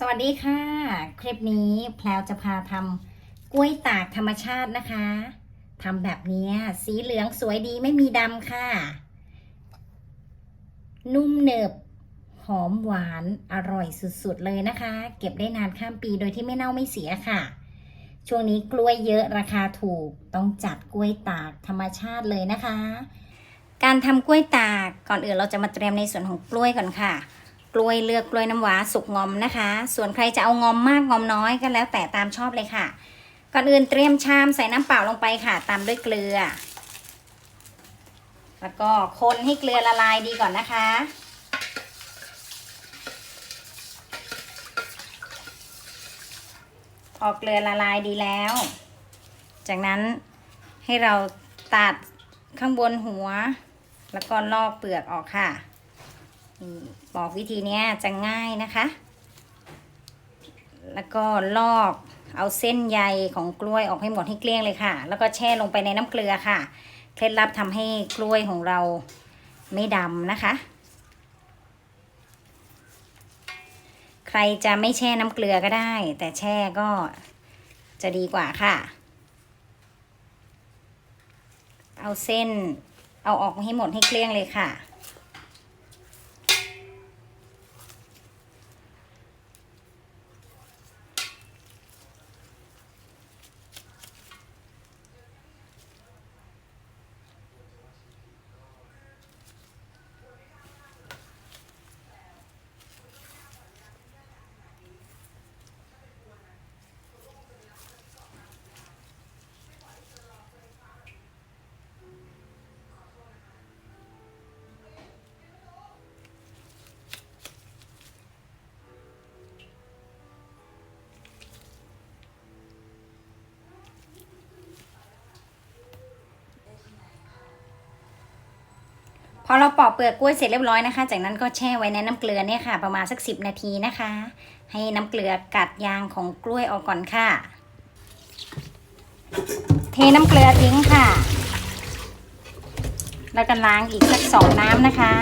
สวัสดีค่ะ คลิปนี้แพลวจะพาทำกล้วยตากธรรมชาตินะคะทำแบบนี้สีเหลืองสวยดีไม่มีดำค่ะ นุ่มเนบหอมหวานอร่อยสุดๆเลยนะคะ เก็บได้นานข้ามปีโดยที่ไม่เน่าไม่เสียค่ะ ช่วงนี้กล้วยเยอะราคาถูกต้องจัดกล้วยตากธรรมชาติเลยนะคะ การทำกล้วยตากก่อนอื่นเราจะมาเตรียมในส่วนของกล้วยก่อนค่ะ กล้วยเลือกกล้วยน้ำว้าสุกงอมนะคะ ส่วนใครจะเอางอมมากงอมน้อยก็แล้วแต่ตามชอบเลยค่ะ ก่อนอื่นเตรียมชามใส่น้ำเปล่าลงไปค่ะ ตามด้วยเกลือ แล้วก็คนให้เกลือละลายดีก่อนนะคะพอเกลือละลายดีแล้ว จากนั้นให้เราตัดข้างบนหัว แล้วก็ลอกเปลือกออกค่ะนี่ บอกวิธีนี้จะง่ายนะคะ แล้วก็ลอกเอาเส้นใยของกล้วยออกให้หมดให้เกลี้ยงเลยค่ะ แล้วก็แช่ลงไปในน้ำเกลือค่ะ เคล็ดลับทำให้กล้วยของเราไม่ดำนะคะ ใครจะไม่แช่น้ำเกลือก็ได้ แต่แช่ก็จะดีกว่าค่ะ เอาเส้นเอาออกให้หมดให้เกลี้ยงเลยค่ะ พอเราปอกเปลือกกล้วยเสร็จเรียบร้อยนะคะ จากนั้นก็แช่ไว้ในน้ำเกลือเนี่ยค่ะ ประมาณสักสิบนาทีนะคะ ให้น้ำเกลือกัดยางของกล้วยออกก่อนค่ะ เทน้ำเกลือทิ้งค่ะ แล้วก็ล้างอีกสักสองน้ำนะคะ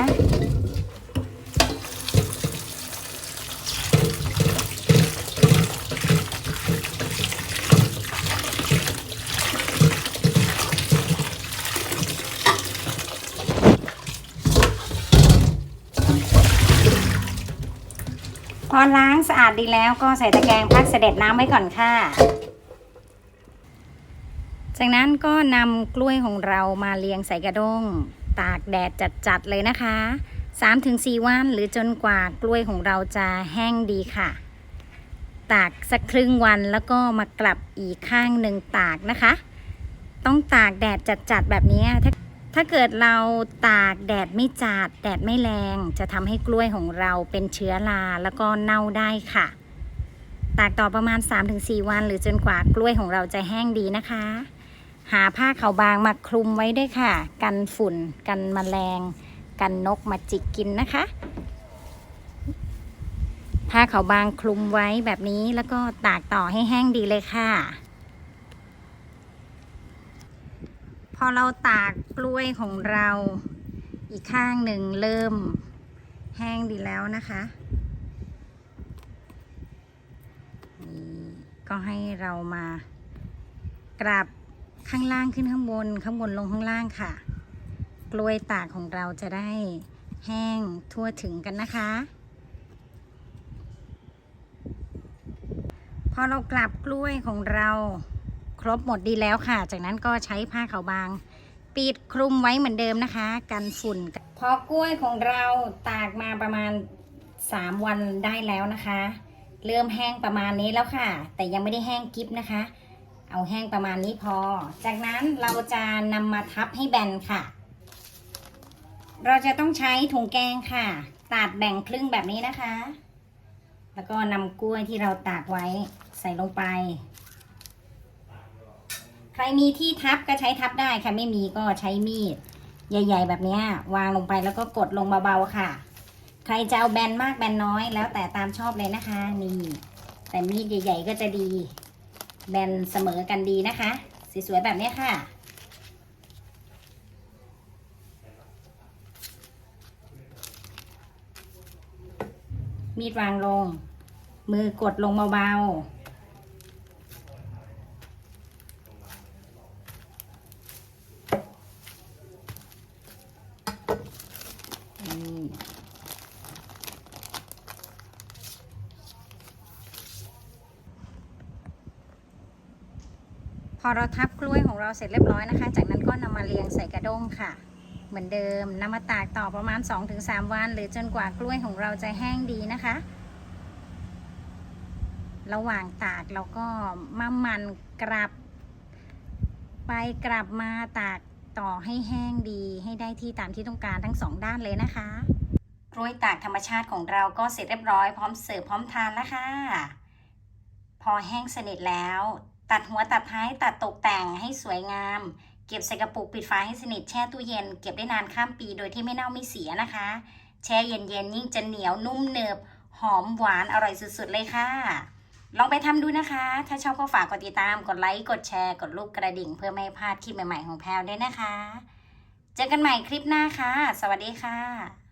อล้างสะอาดดีแล้วก็ใส่ตะแกรงพักเสด็จน้ำไว้ก่อนค่ะ จากนั้นก็นำกล้วยของเรามาเรียงใส่กระด้ง ตากแดดจัดๆเลยนะคะ 3-4 วันหรือจนกว่ากล้วยของเราจะแห้งดีค่ะ ตากสักครึ่งวันแล้วก็มากลับอีกข้างหนึ่งตากนะคะ ต้องตากแดดจัดๆแบบนี้ถ้า ถ้าเกิดเราตากแดดไม่จัดแดดไม่แรง จะทำให้กล้วยของเราเป็นเชื้อราแล้วก็เน่าได้ค่ะ ตากต่อประมาณ 3-4 วัน หรือจนกว่ากล้วยของเราจะแห้งดีนะคะ หาผ้าขาวบางมาคลุมไว้ด้วยค่ะ กันฝุ่น กันแมลง กันนกมาจิกกินนะคะ ผ้าขาวบางคลุมไว้แบบนี้แล้วก็ตากต่อให้แห้งดีเลยค่ะ พ อเราตากกล้วยของเรา อีกข้างหนึ่งเริ่มแห้งดีแล้วนะคะนี่ก็ให้เรามากลับข้างล่างขึ้นข้างบนข้างบนลงข้างล่างค่ะ กล้วยตากของเราจะได้แห้งทั่วถึงกันนะคะ พอเรากลับกล้วยของเรา ครบหมดดีแล้วค่ะ จากนั้นก็ใช้ผ้าขาวบาง ปิดคลุมไว้เหมือนเดิมนะคะ กันฝุ่น พอกล้วยของเราตากมาประมาณ 3 วันได้แล้วนะคะ เริ่มแห้งประมาณนี้แล้วค่ะ แต่ยังไม่ได้แห้งกิฟนะคะ เอาแห้งประมาณนี้พอ จากนั้นเราจะนำมาทับให้แบนค่ะ เราจะต้องใช้ถุงแกงค่ะ ตัดแบ่งครึ่งแบบนี้นะคะแล้วก็นำกล้วยที่เราตากไว้ใส่ลงไป ใครมีที่ทับก็ใช้ทับได้ค่ะ ไม่มีก็ใช้มีด ใหญ่ ๆ แบบนี้วางลงไปแล้วก็กดลงเบาๆค่ะ ใครจะเอาแบนมากแบนน้อย แล้วแต่ตามชอบเลยนะคะ นี่ แต่มีดใหญ่ ๆ ก็จะดี แบนเสมอกันดีนะคะสวยๆแบบนี้ค่ะมีดวางลง มือกดลงเบาๆ พอเราทับกล้วยของเราเสร็จเรียบร้อยนะคะ จากนั้นก็นำมาเรียงใส่กระด้งค่ะ เหมือนเดิมนำมาตากต่อประมาณ 2-3 วัน หรือจนกว่ากล้วยของเราจะแห้งดีนะคะ ระหว่างตากเราก็มามันกลับ ไปกลับมาตากต่อให้แห้งดีให้ได้ที่ตามที่ต้องการทั้งสองด้านเลยนะคะกล้วยตากธรรมชาติของเราก็เสร็จเรียบร้อยพร้อมเสิร์ฟพร้อมทานแล้วค่ะ พอแห้งสนิทแล้ว ตัดหัวตัดท้ายตัดตกแต่งให้สวยงาม เก็บใส่กระปุกปิดฝาให้สนิทแช่ตู้เย็น เก็บได้นานข้ามปีโดยที่ไม่เน่าไม่เสียนะคะ แช่เย็นๆยิ่งจะเหนียวนุ่มเนิบหอมหวานอร่อยสุดๆเลยค่ะ ลองไปทำดูนะคะ ถ้าชอบก็ฝากกดติดตามกดไลค์กดแชร์ กดรูปกระดิ่ง เพื่อไม่ให้พลาดคลิปใหม่ๆของแพลวด้วยนะคะ เจอกันใหม่คลิปหน้าค่ะ สวัสดีค่ะ